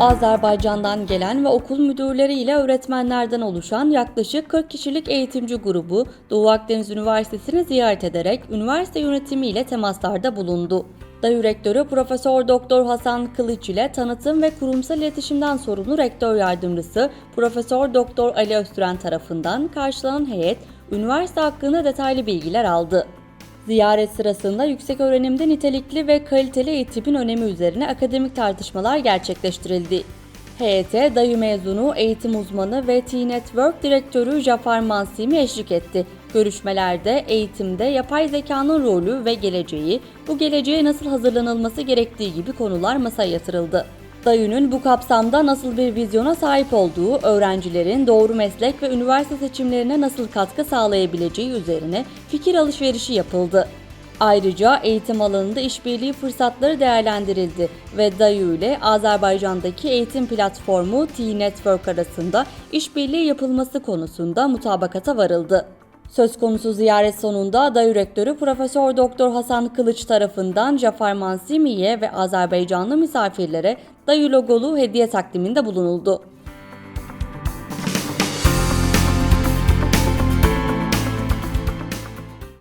Azerbaycan'dan gelen ve okul müdürleri ile öğretmenlerden oluşan yaklaşık 40 kişilik eğitimci grubu Doğu Akdeniz Üniversitesi'ni ziyaret ederek üniversite yönetimi ile temaslarda bulundu. DAYÜ Rektörü Profesör Doktor Hasan Kılıç ile tanıtım ve kurumsal iletişimden sorumlu rektör yardımcısı Profesör Doktor Ali Öztüren tarafından karşılanan heyet üniversite hakkında detaylı bilgiler aldı. Ziyaret sırasında yüksek öğrenimde nitelikli ve kaliteli eğitimin önemi üzerine akademik tartışmalar gerçekleştirildi. Heyete DAYÜ mezunu, eğitim uzmanı ve T-Network direktörü Jafar Mansimi eşlik etti. Görüşmelerde eğitimde yapay zekanın rolü ve geleceği, bu geleceğe nasıl hazırlanılması gerektiği gibi konular masaya yatırıldı. DAYÜ'nün bu kapsamda nasıl bir vizyona sahip olduğu, öğrencilerin doğru meslek ve üniversite seçimlerine nasıl katkı sağlayabileceği üzerine fikir alışverişi yapıldı. Ayrıca eğitim alanında işbirliği fırsatları değerlendirildi ve DAYÜ ile Azerbaycan'daki eğitim platformu T-Network arasında işbirliği yapılması konusunda mutabakata varıldı. Söz konusu ziyaret sonunda DAYÜ Rektörü Profesör Doktor Hasan Kılıç tarafından Jafar Mansimi'ye ve Azerbaycanlı misafirlere DAYÜ logolu hediye takdiminde bulunuldu.